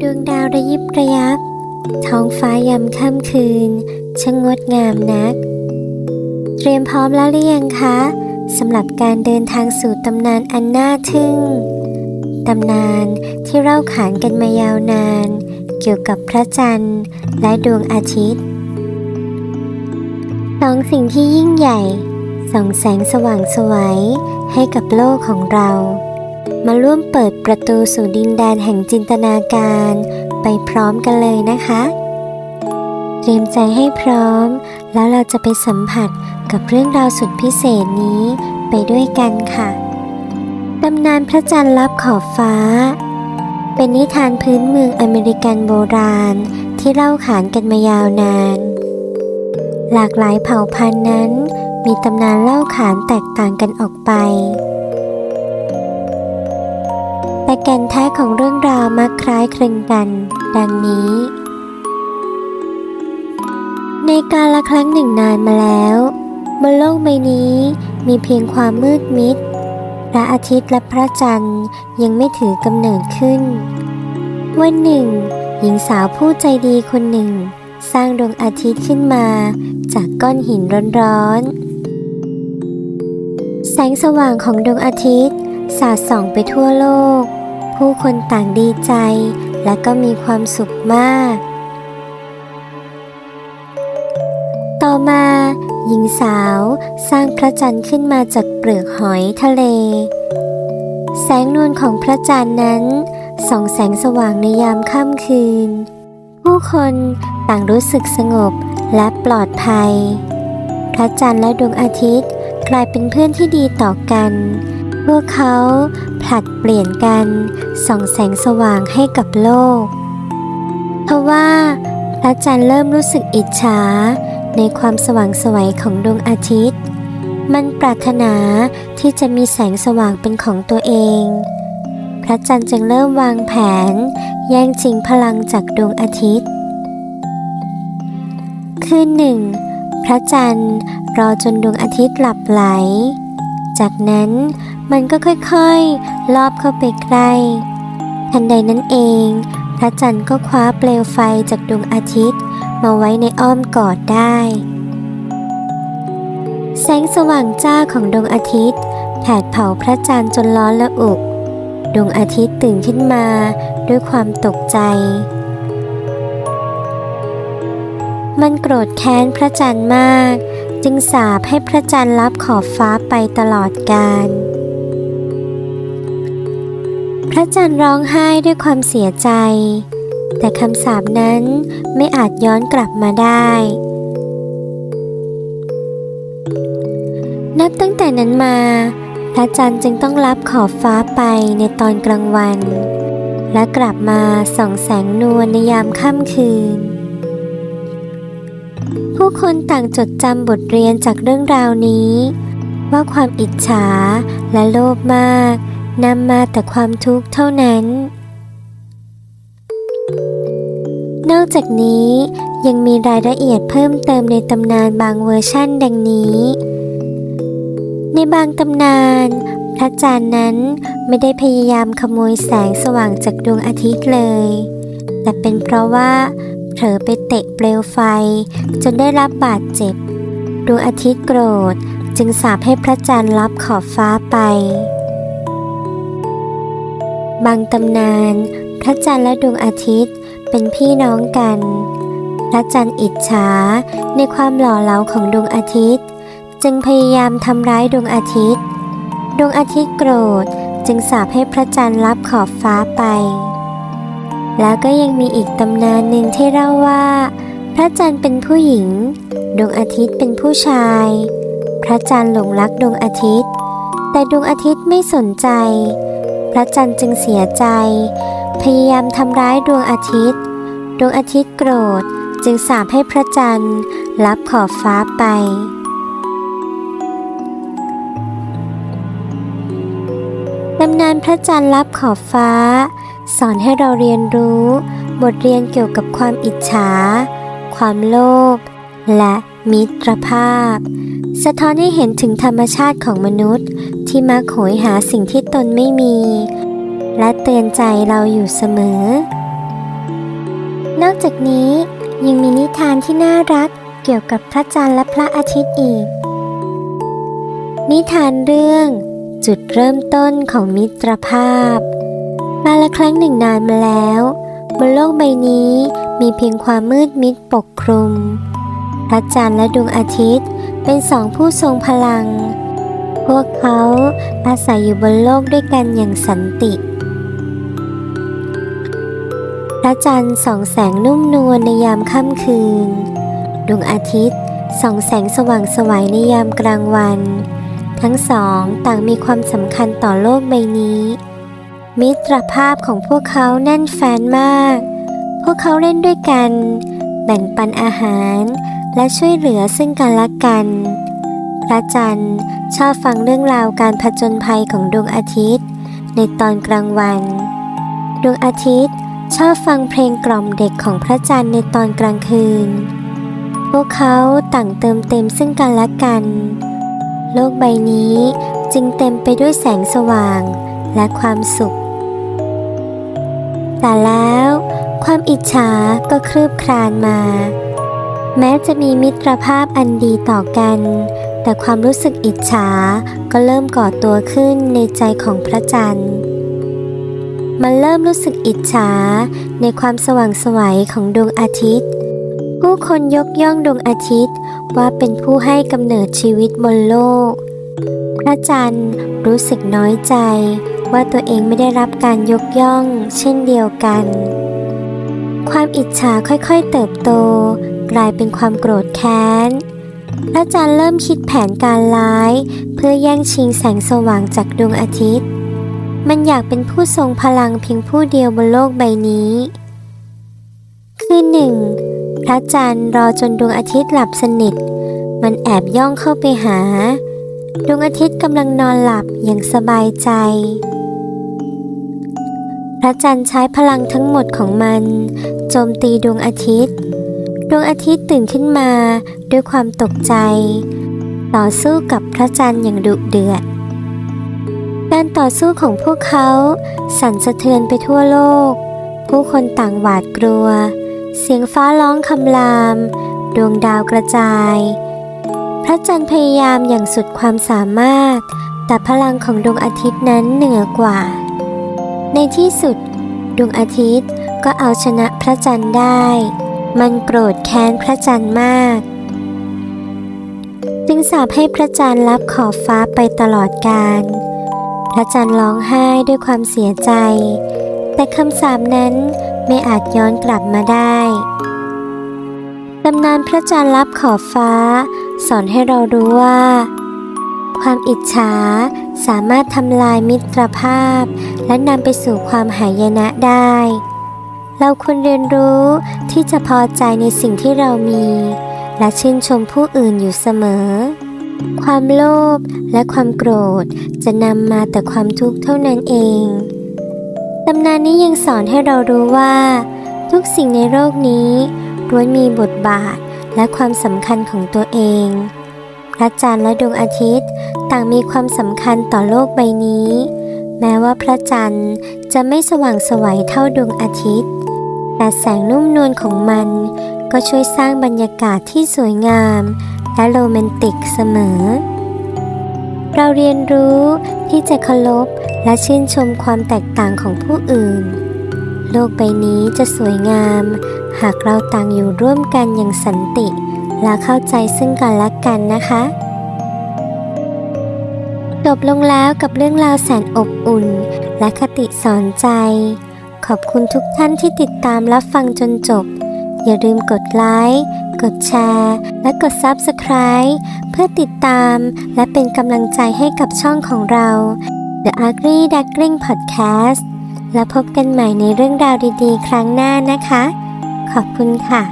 ดวงดาวระยิบระยับ ท้องฟ้ายามค่ำคืนช่างงดงามนัก เตรียมพร้อมแล้วหรือยังคะสำหรับการเดินทางสู่ตำนานอันน่าทึ่ง ตำนานที่เล่าขานกันมายาวนาน เกี่ยวกับพระจันทร์และดวงอาทิตย์สองสิ่งที่ยิ่งใหญ่ส่องแสงสว่างสวยให้กับโลกของเรา มาร่วมเปิดประตูสู่ดินแดนแห่งจินตนาการ ไปพร้อมกันเลยนะคะ เตรียมใจให้พร้อม แล้วเราจะไปสัมผัสกับเรื่องราวสุดพิเศษนี้ไปด้วยกันค่ะตำนานพระจันทร์ลับขอบฟ้า เป็นนิทานพื้นเมืองอเมริกันโบราณที่เล่าขานกันมายาวนาน หลากหลายเผ่าพันธุ์นั้น มีตำนานเล่าขานแตกต่างกันออกไป แต่แก่นแท้ของเรื่องราวมักคล้ายคลึงกัน ดังนี้ ในกาลครั้งหนึ่งนานมาแล้ว บนโลกใบนี้มีเพียงความมืดมิด พระอาทิตย์และพระจันทร์ยังไม่ถือกำเนิดขึ้น วันหนึ่ง หญิงสาวผู้ใจดีคนหนึ่ง สร้างดวงอาทิตย์ขึ้นมา จากก้อนหินร้อนๆแสงสว่างของดวงอาทิตย์สาดส่องไปทั่วโลก ผู้คนต่างดีใจ และก็มีความสุขมาก ต่อมาหญิงสาวสร้างพระจันทร์ขึ้นมาจากเปลือกหอยทะเล แสงนวลของพระจันทร์นั้นส่องแสงสว่างในยามค่ำคืน ผู้คนต่างรู้สึกสงบและปลอดภัย พระจันทร์และดวงอาทิตย์กลายเป็นเพื่อนที่ดีต่อกัน พวกเขา ผลัดเปลี่ยนกันส่องแสงสว่างให้กับโลก เพราะว่าพระจันทร์เริ่มรู้สึกอิจฉาในความสว่างสวัยของดวงอาทิตย์ มันปรารถนาที่จะมีแสงสว่างเป็นของตัวเอง พระจันทร์จึงเริ่มวางแผน แย่งชิงพลังจากดวงอาทิตย์ คืนหนึ่ง พระจันทร์รอจนดวงอาทิตย์หลับไหล จากนั้น มันก็ค่อยๆ ลอบเข้าไปใกล้ ทันใดนั้นเอง พระจันทร์ก็คว้าเปลวไฟจากดวงอาทิตย์ มาไว้ในอ้อมกอดได้ แสงสว่างจ้าของดวงอาทิตย์แผดเผาพระจันทร์จนร้อนละอุดวงอาทิตย์ตื่นขึ้นมาด้วยความตกใจ มันโกรธแค้นพระจันทร์มาก จึงสาปให้พระจันทร์รับขอบฟ้าไปตลอดกาล ระจันทร์ร้องไห้ด้วยความเสียใจ แต่คำสาปนั้นไม่อาจย้อนกลับมาได้ นับตั้งแต่นั้นมา พระจันทร์จึงต้องรับขอบฟ้าไปในตอนกลางวัน และกลับมาส่องแสงนวลในยามค่ำคืน ผู้คนต่างจดจำบทเรียนจากเรื่องราวนี้ ว่าความอิจฉาและโลภมาก นำมาแต่ความทุกข์เท่านั้น นอกจากนี้ยังมีรายละเอียดเพิ่มเติมในตำนานบางเวอร์ชั่นดังนี้ ในบางตำนาน พระจันทร์นั้นไม่ได้พยายามขโมยแสงสว่างจากดวงอาทิตย์เลย แต่เป็นเพราะว่าเผลอไปเตะเปลวไฟ จนได้รับบาดเจ็บ ดวงอาทิตย์โกรธ จึงสาปให้พระจันทร์รับขอบฟ้าไป บางตำนาน พระจันทร์และดวงอาทิตย์เป็นพี่น้องกัน พระจันทร์อิจฉาในความหล่อเหลาของดวงอาทิตย์ จึงพยายามทำร้ายดวงอาทิตย์ ดวงอาทิตย์โกรธจึงสาปให้พระจันทร์รับขอบฟ้าไป แล้วก็ยังมีอีกตำนานหนึ่งที่เล่าว่า พระจันทร์เป็นผู้หญิง ดวงอาทิตย์เป็นผู้ชาย พระจันทร์หลงรักดวงอาทิตย์ แต่ดวงอาทิตย์ไม่สนใจ ระจันทร์จึงเสียใจ พยายามทำร้ายดวงอาทิตย์ ดวงอาทิตย์โกรธจึงสาปให้พระจันทร์รับขอบฟ้าไปตำนานพระจันทร์รับขอบฟ้า สอนให้เราเรียนรู้ บทเรียนเกี่ยวกับความอิจฉา ความโลภและมิตรภาพ สะท้อนให้เห็นถึงธรรมชาติของมนุษย์ ที่มักโหยหาสิ่งที่ตนไม่มี และเตือนใจเราอยู่เสมอ นอกจากนี้ยังมีนิทานที่น่ารักเกี่ยวกับพระจันทร์และพระอาทิตย์อีก นิทานเรื่องจุดเริ่มต้นของมิตรภาพ มาละครั้งหนึ่งนานมาแล้วบนโลกใบนี้มีเพียงความมืดมิดปกคลุม พระจันทร์และดวงอาทิตย์เป็นสองผู้ทรงพลัง พวกเขาอาศัยอยู่บนโลกด้วยกันอย่างสันติ พระจันทร์ส่องแสงนุ่มนวลในยามค่ำคืน ดวงอาทิตย์ส่องแสงสว่างสวัยในยามกลางวัน ทั้งสองต่างมีความสำคัญต่อโลกใบนี้ มิตรภาพของพวกเขาแน่นแฟนมาก พวกเขาเล่นด้วยกัน แบ่งปันอาหาร และช่วยเหลือซึ่งกันและกัน พระจันทร์ ชอบฟังเรื่องราวการผจญภัยของดวงอาทิตย์ ในตอนกลางวัน ดวงอาทิตย์ชอบฟังเพลงกล่อมเด็กของพระจันทร์ในตอนกลางคืน พวกเขาต่างเติมเต็มซึ่งกันและกัน โลกใบนี้จึงเต็มไปด้วยแสงสว่างและความสุข แต่แล้วความอิจฉาก็คลืบคลานมา แม้จะมีมิตรภาพอันดีต่อกัน แต่ความรู้สึกอิจฉาก็เริ่มก่อตัวขึ้นในใจของพระจันทร์ มันเริ่มรู้สึกอิจฉาในความสว่างสวัยของดวงอาทิตย์ ผู้คนยกย่องดวงอาทิตย์ว่าเป็นผู้ให้กำเนิดชีวิตบนโลก พระจันทร์รู้สึกน้อยใจว่าตัวเองไม่ได้รับการยกย่องเช่นเดียวกัน ความอิจฉาค่อยๆเติบโต กลายเป็นความโกรธแค้น พระจันทร์เริ่มคิดแผนการร้าย เพื่อแย่งชิงแสงสว่างจากดวงอาทิตย์ มันอยากเป็นผู้ทรงพลังเพียงผู้เดียวบนโลกใบนี้ คือหนึ่งพระจันทร์รอจนดวงอาทิตย์หลับสนิท มันแอบย่องเข้าไปหา ดวงอาทิตย์กำลังนอนหลับอย่างสบายใจพระจันทร์ใช้พลังทั้งหมดของมัน โจมตีดวงอาทิตย์ ดวงอาทิตย์ตื่นขึ้นมาด้วยความตกใจ ต่อสู้กับพระจันทร์อย่างดุเดือด การต่อสู้ของพวกเขาสั่นสะเทือนไปทั่วโลก ผู้คนต่างหวาดกลัว เสียงฟ้าร้องคำราม ดวงดาวกระจาย พระจันทร์พยายามอย่างสุดความสามารถ แต่พลังของดวงอาทิตย์นั้นเหนือกว่า ในที่สุด ดวงอาทิตย์ก็เอาชนะพระจันทร์ได้ มันโกรธแค้นพระจันทร์มาก จึงสาปให้พระจันทร์รับขอบฟ้าไปตลอดกาลพระจันทร์ร้องไห้ด้วยความเสียใจ แต่คำสาปนั้นไม่อาจย้อนกลับมาได้ตำนานพระจันทร์รับขอบฟ้า สอนให้เรารู้ว่า ความอิจฉาสามารถทำลายมิตรภาพ และนำไปสู่ความหายนะได้ เราควรเรียนรู้ที่จะพอใจในสิ่งที่เรามี และชื่นชมผู้อื่นอยู่เสมอ ความโลภและความโกรธจะนำมาแต่ความทุกข์เท่านั้นเองตำนานนี้ยังสอนให้เรารู้ว่า ทุกสิ่งในโลกนี้ล้วนมีบทบาทและความสำคัญของตัวเอง พระจันทร์และดวงอาทิตย์ต่างมีความสำคัญต่อโลกใบนี้ แม้ว่าพระจันทร์จะไม่สว่างสวัยเท่าดวงอาทิตย์ แต่แสงนุ่มนวลของมันก็ช่วยสร้างบรรยากาศที่สวยงาม และโรแมนติกเสมอ เราเรียนรู้ที่จะเคารพและชื่นชมความแตกต่างของผู้อื่น โลกใบนี้จะสวยงาม หากเราต่างอยู่ร่วมกันอย่างสันติ และเข้าใจซึ่งกันและกันนะคะจบลงแล้วกับเรื่องราวแสนอบอุ่น และคติสอนใจ ขอบคุณทุกท่านที่ติดตามรับฟังจนจบ อย่าลืมกดไลค์กดแชร์ และกด Subscribe เพื่อติดตามและเป็นกำลังใจให้กับช่องของเรา The Ugly Duckling Podcast แล้วพบกันใหม่ในเรื่องราวดีๆ ครั้งหน้านะคะ ขอบคุณค่ะ